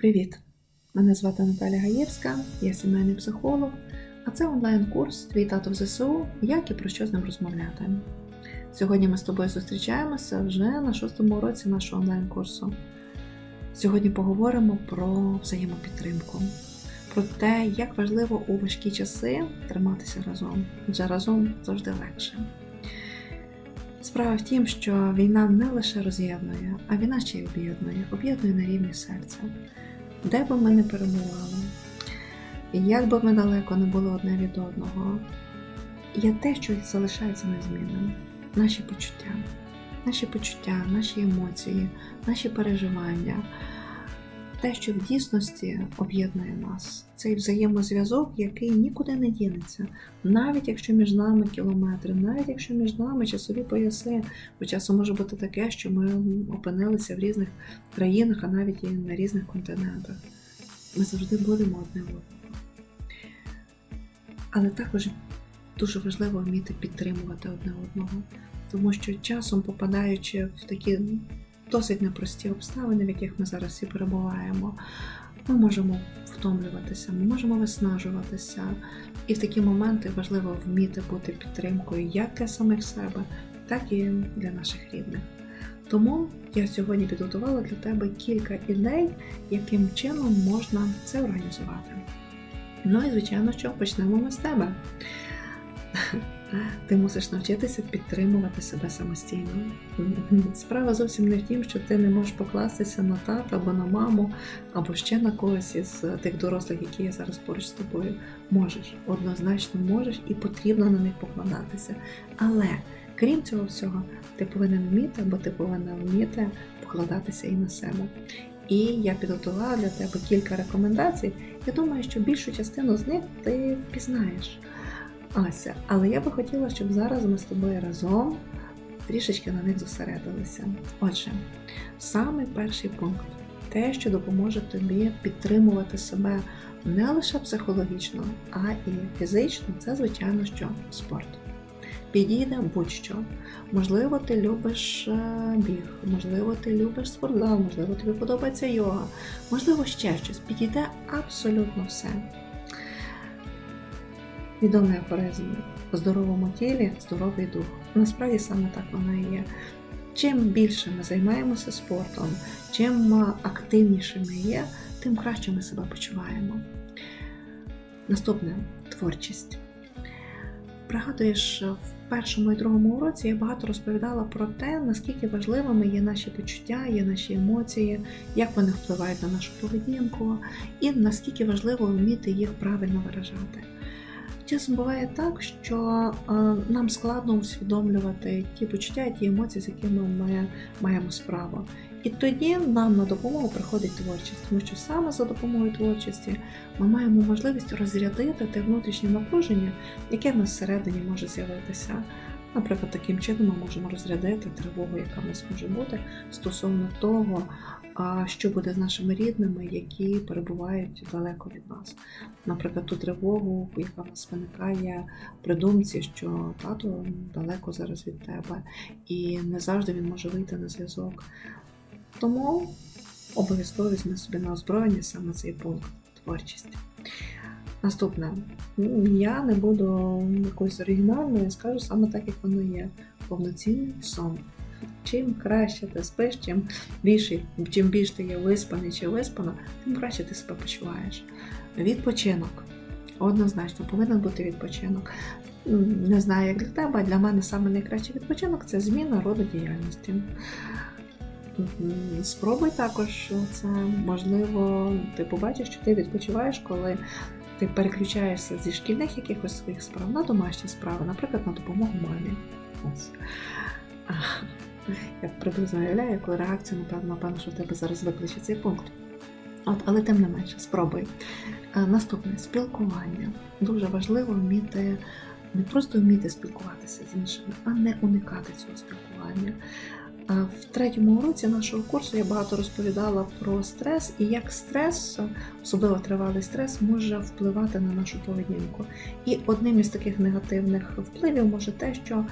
Привіт! Мене звати Наталя Гаєвська, я сімейний психолог, а це онлайн-курс Твій тато в ЗСУ, як і про що з ним розмовляти. Сьогодні ми з тобою зустрічаємося вже на шостому уроці нашого онлайн-курсу. Сьогодні поговоримо про взаємопідтримку, про те, як важливо у важкі часи триматися разом, адже разом завжди легше. Справа в тім, що війна не лише роз'єднує, а війна ще й об'єднує, об'єднує на рівні серця. Де би ми не перебували, як би ми далеко не були одне від одного, є те, що залишається незмінним. Наші почуття, наші почуття, наші емоції, наші переживання, те, що в дійсності об'єднує нас, цей взаємозв'язок, який нікуди не дінеться, навіть якщо між нами кілометри, навіть якщо між нами часові пояси, бо часом може бути таке, що ми опинилися в різних країнах, а навіть і на різних континентах. Ми завжди будемо одне одного. Але також дуже важливо вміти підтримувати одне одного, тому що часом, попадаючи в такі досить непрості обставини, в яких ми зараз всі перебуваємо, ми можемо втомлюватися, ми можемо виснажуватися. І в такі моменти важливо вміти бути підтримкою як для самих себе, так і для наших рідних. Тому я сьогодні підготувала для тебе кілька ідей, яким чином можна це організувати. Ну і, звичайно, що почнемо ми з тебе. Ти мусиш навчитися підтримувати себе самостійно. Справа зовсім не в тім, що ти не можеш покластися на тата або на маму, або ще на когось із тих дорослих, які є зараз поруч з тобою. Можеш, однозначно можеш і потрібно на них покладатися. Але крім цього всього, ти повинен вміти, або ти повинна вміти покладатися і на себе. І я підготувала для тебе кілька рекомендацій. Я думаю, що більшу частину з них ти впізнаєш. Ася, але я би хотіла, щоб зараз ми з тобою разом трішечки на них зосередилися. Отже, самий перший пункт те, що допоможе тобі підтримувати себе не лише психологічно, а і фізично, це, звичайно, що спорт. Підійде будь-що. Можливо, ти любиш е, біг, можливо, ти любиш спортзал, можливо, тобі подобається йога, можливо, ще щось. Підійде абсолютно все. Відомий афоризм у здоровому тілі здоровий дух. Насправді саме так воно і є. Чим більше ми займаємося спортом, чим активніше ми є, тим краще ми себе почуваємо. Наступне творчість. Пригадуєш, в першому і другому уроці я багато розповідала про те, наскільки важливими є наші почуття, є наші емоції, як вони впливають на нашу поведінку, і наскільки важливо вміти їх правильно виражати. Часом буває так, що е, нам складно усвідомлювати ті почуття, ті емоції, з якими ми маємо справу. І тоді нам на допомогу приходить творчість, тому що саме за допомогою творчості ми маємо можливість розрядити те внутрішнє напруження, яке нас всередині може з'явитися. Наприклад, таким чином ми можемо розрядити тривогу, яка в нас може бути стосовно того, що буде з нашими рідними, які перебувають далеко від нас. Наприклад, ту тривогу, яка в нас виникає при думці, що тато далеко зараз від тебе, і не завжди він може вийти на зв'язок. Тому обов'язково візьми собі на озброєння саме цей пункт творчість. Наступне, я не буду якоюсь оригінальною, я скажу саме так, як воно є. Повноцінний сон. Чим краще ти спиш, чим більше, чим більше ти є виспаний чи виспана, тим краще ти себе почуваєш. Відпочинок. Однозначно, повинен бути відпочинок. Не знаю, як для тебе, а для мене саме найкращий відпочинок це зміна роду діяльності. Спробуй також це, можливо, ти побачиш, що ти відпочиваєш, коли ти переключаєшся зі шкільних якихось своїх справ на домашні справи, наприклад, на допомогу мамі. Ось. Я приблизно уявляю, яку реакцію, напевно, напевно, що в тебе зараз викличе цей пункт. От, Але тим не менше, спробуй. Наступне спілкування. Дуже важливо вміти не просто вміти спілкуватися з іншими, а не уникати цього спілкування. В третьому уроці нашого курсу я багато розповідала про стрес і як стрес, особливо тривалий стрес, може впливати на нашу поведінку. І одним із таких негативних впливів може те, що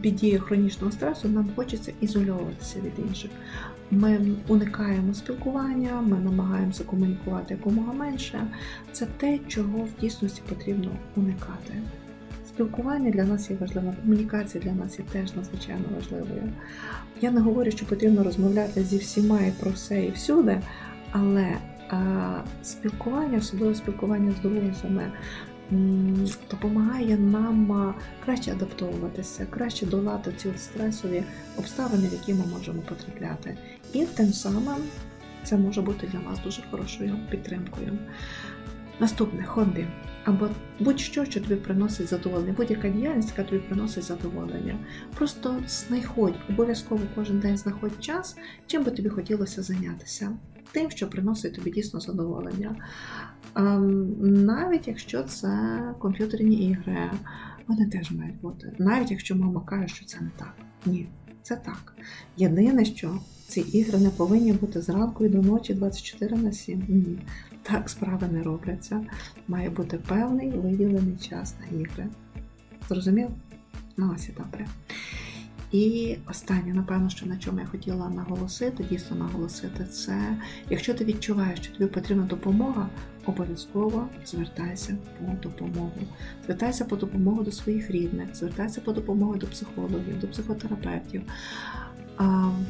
під дією хронічного стресу нам хочеться ізольовуватися від інших. Ми уникаємо спілкування, ми намагаємося комунікувати якомога менше. Це те, чого в дійсності потрібно уникати. Спілкування для нас є важливим, комунікація для нас є теж надзвичайно важливою. Я не говорю, що потрібно розмовляти зі всіма і про все і всюди, але а, спілкування, особливо спілкування з друзями, допомагає нам краще адаптовуватися, краще долати ці стресові обставини, в які ми можемо потрапляти. І тим самим це може бути для вас дуже хорошою підтримкою. Наступне хобі. Або будь-що, що тобі приносить задоволення, будь-яка діяльність, яка тобі приносить задоволення. Просто знаходь, обов'язково кожен день знаходь час, чим би тобі хотілося зайнятися. Тим, що приносить тобі дійсно задоволення. Ем, навіть якщо це комп'ютерні ігри, вони теж мають бути. Навіть якщо мама каже, що це не так. Ні, це так. Єдине, що ці ігри не повинні бути зранку і до ночі 24 на 7. Ні. Так справи не робляться. Має бути певний виділений час на ігри. Зрозумів? Ну ось і добре. І останнє, напевно, що на чому я хотіла наголосити, дійсно наголосити, це якщо ти відчуваєш, що тобі потрібна допомога, обов'язково звертайся по допомогу. Звертайся по допомогу до своїх рідних, звертайся по допомогу до психологів, до психотерапевтів,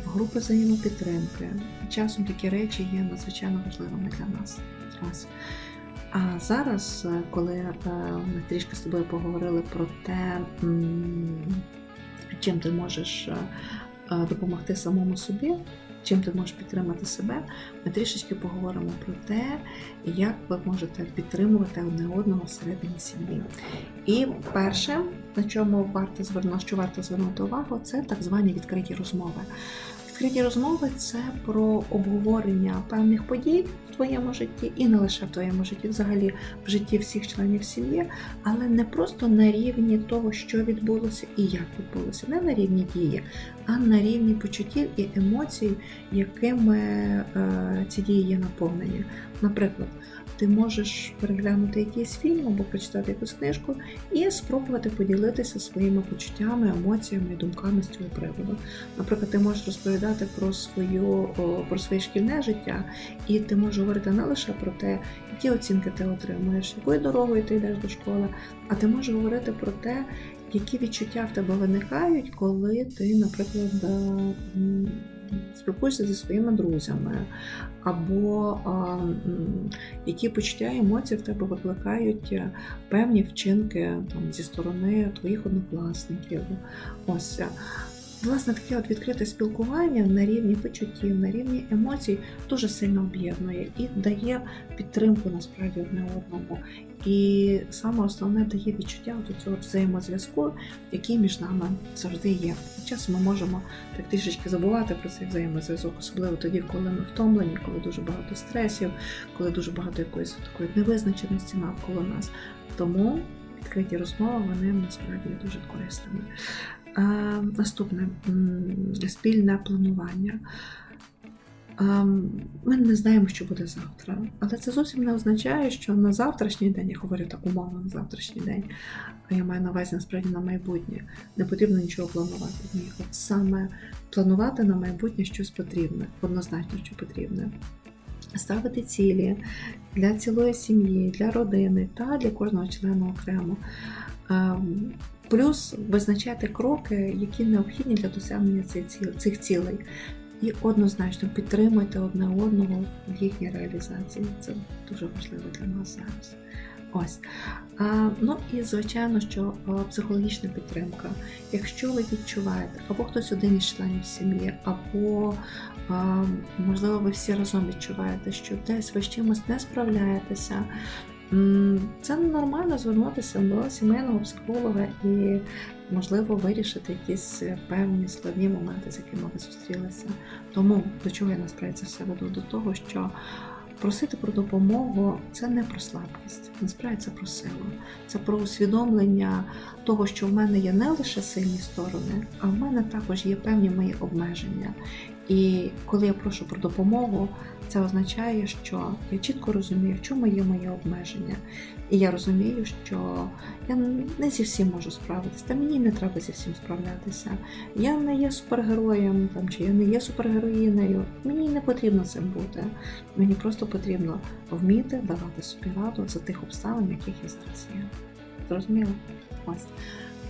групи взаємопідтримки. Часом такі речі є надзвичайно важливими для нас. Ось. А зараз, е, коли е, ми трішки з тобою поговорили про те, чим ти можеш е, допомогти самому собі, чим ти можеш підтримати себе, ми трішечки поговоримо про те, як ви можете підтримувати одне одного всередині сім'ї. І перше, на чому варто звернути, що варто звернути увагу, це так звані відкриті розмови. Відкриті розмови це про обговорення певних подій в твоєму житті і не лише в твоєму житті, взагалі в житті всіх членів сім'ї, але не просто на рівні того, що відбулося і як відбулося, не на рівні дії, а на рівні почуттів і емоцій, якими е, ці дії є наповнені. Наприклад, ти можеш переглянути якийсь фільм або прочитати якусь книжку і спробувати поділитися своїми почуттями, емоціями думками з цього приводу. Наприклад, ти можеш розповідати про свою про своє шкільне життя, і ти можеш говорити не лише про те, які оцінки ти отримуєш, якою дорогою ти йдеш до школи, а ти можеш говорити про те, які відчуття в тебе виникають, коли ти, наприклад, е, спілкуєшся зі своїми друзями, або а, які почуття і емоції в тебе викликають е, певні вчинки там, зі сторони твоїх однокласників. Ось. Власне, таке от відкрите спілкування на рівні почуттів, на рівні емоцій дуже сильно об'єднує і дає підтримку насправді одне одному. І саме основне дає відчуття от цього взаємозв'язку, який між нами завжди є. Часом ми можемо так трішечки забувати про цей взаємозв'язок, особливо тоді, коли ми втомлені, коли дуже багато стресів, коли дуже багато якоїсь такої невизначеності навколо нас. Тому відкриті розмови вони насправді дуже корисними. А, наступне спільне планування. Ми не знаємо, що буде завтра, але це зовсім не означає, що на завтрашній день, я говорю так умовно на завтрашній день, я маю на увазі насправді на майбутнє. Не потрібно нічого планувати. Ні, от саме планувати на майбутнє щось потрібне, однозначно, що потрібне. Ставити цілі для цілої сім'ї, для родини та для кожного члена окремо. Плюс визначати кроки, які необхідні для досягнення цих цілей. І однозначно підтримуйте одне одного в їхній реалізації. Це дуже важливо для нас зараз. Ось. Ну і звичайно, що психологічна підтримка. Якщо ви відчуваєте, або хтось один із членів сім'ї, або можливо ви всі разом відчуваєте, що десь ви з чимось не справляєтеся. Це нормально звернутися до сімейного психолога і, можливо, вирішити якісь е, певні складні моменти, з якими ви зустрілися. Тому до чого я насправді це все веду? До того, що просити про допомогу це не про слабкість, насправді це про силу, це про усвідомлення того, що в мене є не лише сильні сторони, а в мене також є певні мої обмеження. І коли я прошу про допомогу, це означає, що я чітко розумію, в чому є моє обмеження. І я розумію, що я не зі всім можу справитися, та мені не треба зі всім справлятися. Я не є супергероєм там, чи я не є супергероїнею. Мені не потрібно цим бути. Мені просто потрібно вміти давати собі раду за тих обставин, в яких я зараз є. Зрозуміло? Ось.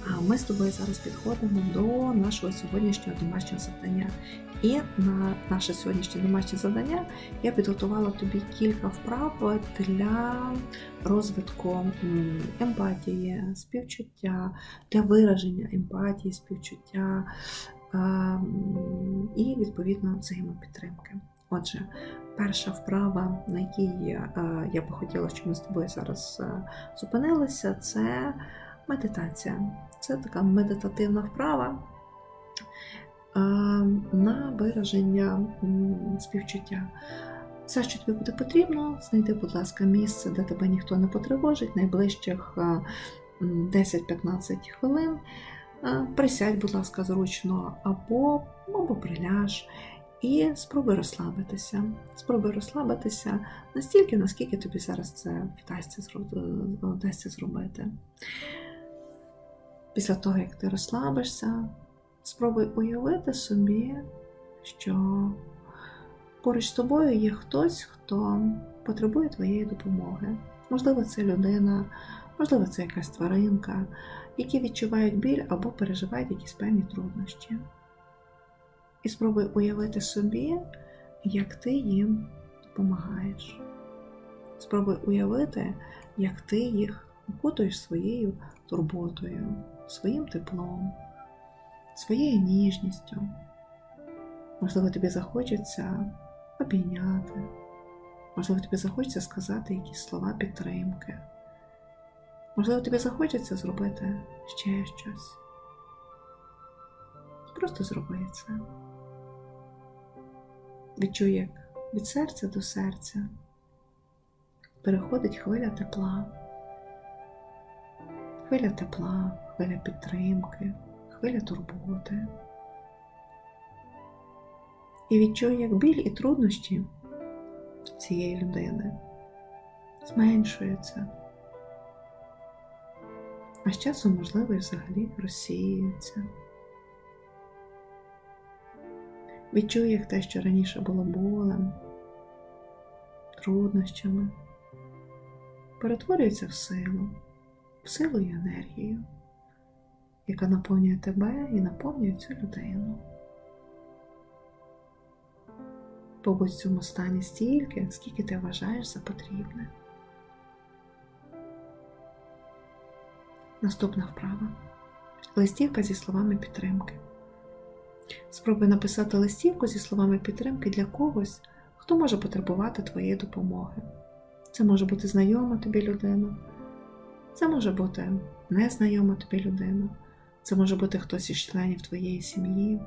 А ми з тобою зараз підходимо до нашого сьогоднішнього домашнього завдання. І на наше сьогоднішнє домашнє завдання я підготувала тобі кілька вправ для розвитку емпатії, співчуття, для вираження емпатії, співчуття і відповідно взаємопідтримки. Отже, перша вправа, на якій е, я би хотіла, щоб ми з тобою зараз е, зупинилися, це медитація. Це така медитативна вправа на вираження співчуття. Все, що тобі буде потрібно, знайди, будь ласка, місце, де тебе ніхто не потривожить, найближчих е, 10-15 хвилин. Е, Присядь, будь ласка, зручно, або, або приляж. І спробуй розслабитися. Спробуй розслабитися настільки, наскільки тобі зараз це вдасться зробити. Після того, як ти розслабишся, спробуй уявити собі, що поруч з тобою є хтось, хто потребує твоєї допомоги. Можливо, це людина, можливо, це якась тваринка, які відчувають біль або переживають якісь певні труднощі. І спробуй уявити собі, як ти їм допомагаєш. Спробуй уявити, як ти їх окутуєш своєю турботою, своїм теплом, своєю ніжністю. Можливо, тобі захочеться обійняти, можливо, тобі захочеться сказати якісь слова підтримки. Можливо, тобі захочеться зробити ще щось. Просто зроби це. Відчуй, як від серця до серця переходить хвиля тепла. Хвиля тепла, хвиля підтримки, хвиля турботи. І відчуй, як біль і труднощі цієї людини зменшуються, а з часом, можливо, і взагалі розсіюються. Відчуй, як те, що раніше було болем, труднощами, перетворюється в силу, в силу і енергію, яка наповнює тебе і наповнює цю людину. Побудь в цьому стані стільки, скільки ти вважаєш за потрібне. Наступна вправа. Листівка зі словами підтримки. Спробуй написати листівку зі словами підтримки для когось, хто може потребувати твоєї допомоги. Це може бути знайома тобі людина, це може бути незнайома тобі людина, це може бути хтось із членів твоєї сім'ї.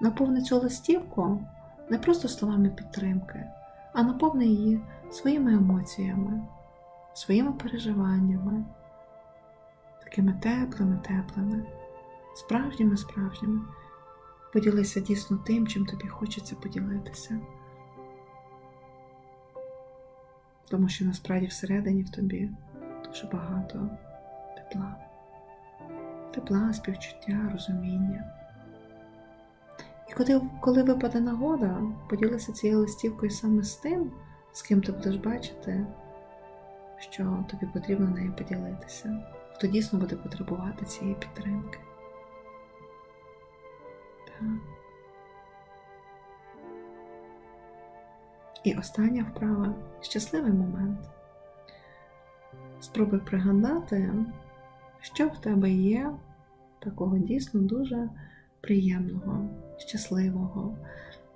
Наповни цю листівку не просто словами підтримки, а наповни її своїми емоціями, своїми переживаннями, такими теплими, теплими справжніми, справжніми. Поділися дійсно тим, чим тобі хочеться поділитися. Тому що насправді всередині в тобі дуже багато тепла, тепла, співчуття, розуміння. І коли, коли випаде нагода, поділися цією листівкою саме з тим, з ким ти будеш бачити, що тобі потрібно нею поділитися, хто дійсно буде потребувати цієї підтримки. І остання вправа щасливий момент. Спробуй пригадати, що в тебе є такого дійсно дуже приємного, щасливого.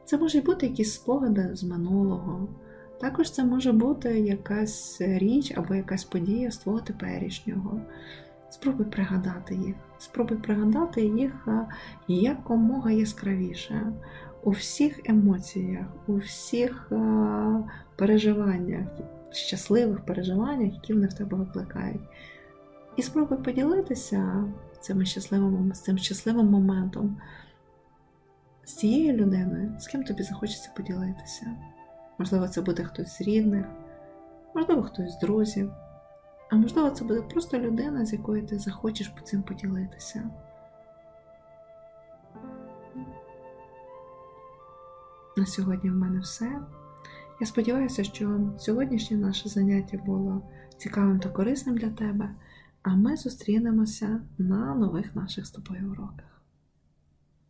Це можуть бути якісь спогади з минулого. Також це може бути якась річ або якась подія з твого теперішнього. Спробуй пригадати їх. Спробуй пригадати їх якомога яскравіше у всіх емоціях, у всіх переживаннях, щасливих переживаннях, які вони в тебе викликають. І спробуй поділитися цими щасливими, з цим щасливим моментом з тією людиною, з ким тобі захочеться поділитися. Можливо, це буде хтось з рідних, можливо, хтось з друзів, а можливо, це буде просто людина, з якою ти захочеш по цим поділитися. На сьогодні в мене все. Я сподіваюся, що сьогоднішнє наше заняття було цікавим та корисним для тебе, а ми зустрінемося на нових наших з тобою уроках.